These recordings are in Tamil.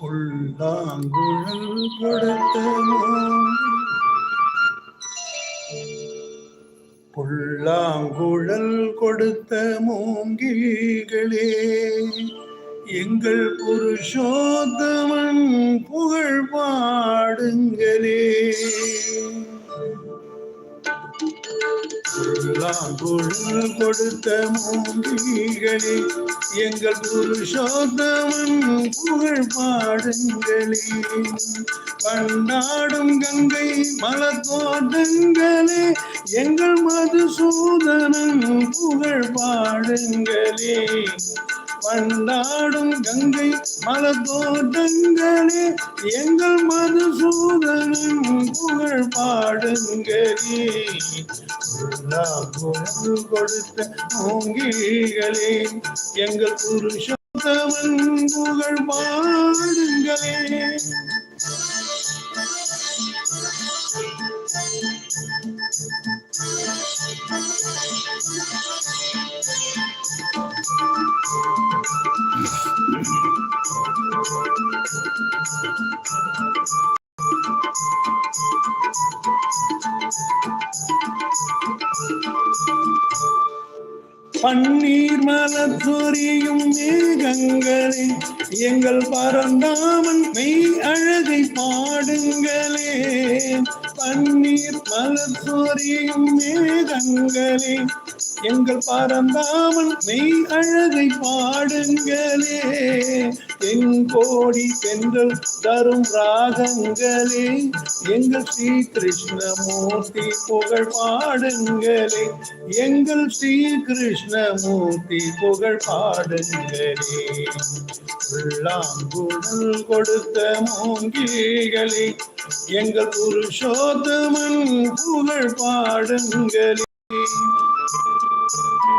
புல்லாங்குழல் கொடுத்த புல்லாங்குழல் கொடுத்த மூங்கில்களே எங்கள் புருஷோத்தமன் புகழ் பாடுங்களே. புல்லாங்குழல் கொடுத்த மூங்கிகளே எங்கள் புருஷோத்தமன் புகழ் பாடுங்களே. பண்டாடும் கங்கை மலத்தோட்டங்களே எங்கள் மதுசூதனன் புகழ் பாடுங்களே. வந்தாடும் கங்கை மலத்தோட்டங்களே எங்கள் மதுசூதனும் புகழ் பாடுங்களே புகழ் கொடுத்த மூங்கிகளே எங்கள் புருஷோத்தமன் புகழ் பாடுங்களே. பன்னீர் மலர் மேகங்களே எங்கள் பரந்தாமன் மெய் அழகை பாடுங்களே. பன்னீர் மலர் மேகங்களே எங்கள் பரந்தாமன் மெய் அழகை பாடுங்களே. என் கோடி பெண்கள் தரும் ராகங்களே. எங்கள் ஸ்ரீ கிருஷ்ணமூர்த்தி புகழ் பாடுங்களே. எங்கள் ஸ்ரீ கிருஷ்ணமூர்த்தி புகழ் பாடுங்களே. உள்ளாங்குழல் கொடுத்த மூங்கிகளே எங்கள் புருஷோத்தமன் புகழ் பாடுங்களே.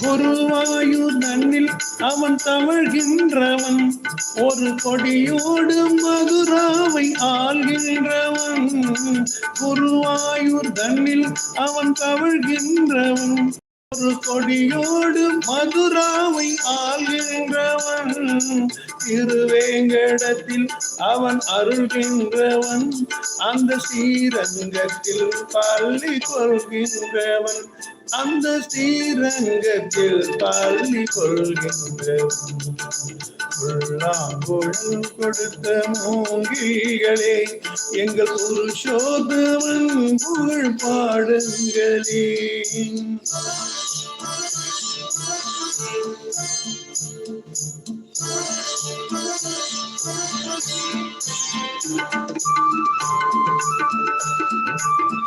குருவாயூர் நன்னில் அவன் தமிழ்கின்றவன் ஒரு கொடியோடு மதுராவை ஆள்கின்றவன். குருவாயூர் தன்னில் அவன் தமிழ்கின்றவன் ஒரு கொடியோடு மதுராவை ஆள்கின்றவன். திருவேங்கடத்தில் அவன் அருள்கின்றவன் அந்த ஸ்ரீரங்கத்தில் பள்ளி கொள்கின்றவன். அந்த ஸ்ரீரங்கத்தில் பள்ளி கொள்கின்ற உள்ளாங்குழல் கொடுத்த மூங்கிகளே எங்கள் புருஷோத்தமன் புகழ் பாடுங்களே Thank you.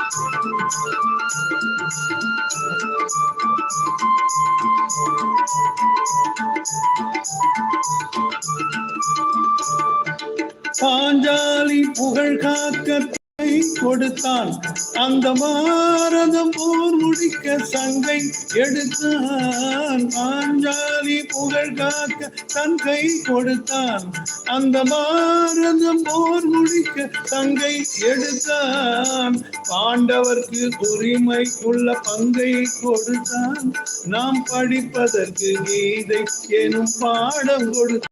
பாஞ்சாலி புகழ் காக்க கை கொடுத்தான். அந்த பாரதம் போர் முடிக்க சங்கை எடுத்தான். பாஞ்சாலி புகழ் காக்க தன் கை கொடுத்தான். அந்த பாரதம் போர் முடிக்க சங்கை எடுத்தான். பாண்டவர்க்கு உரிமைக்குள்ள பங்கை கொடுத்தான். நாம் படிப்பதற்கு கீதை எனும் பாடம் கொடுத்தான்.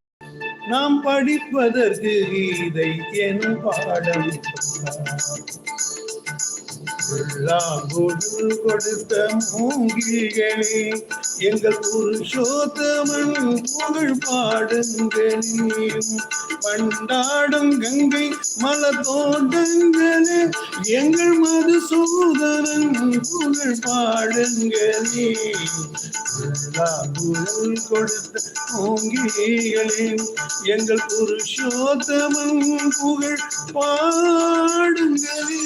நாம் படிப்பதற்கு கீதை என் பாடம். உள்ளாங்குழல் கொடுத்த மூங்கிகளே எங்கள் புருஷோத்தமன் புகழ் பாடுங்களேயும் பண்டாடும் கங்கை மலத்தோட்டங்களே எங்கள் மதுசூதனன் புகழ் பாடுங்களே உள்ளாங்குழல் கொடுத்த மூங்கிகளே எங்கள் புருஷோத்தமன் புகழ் பாடுங்களே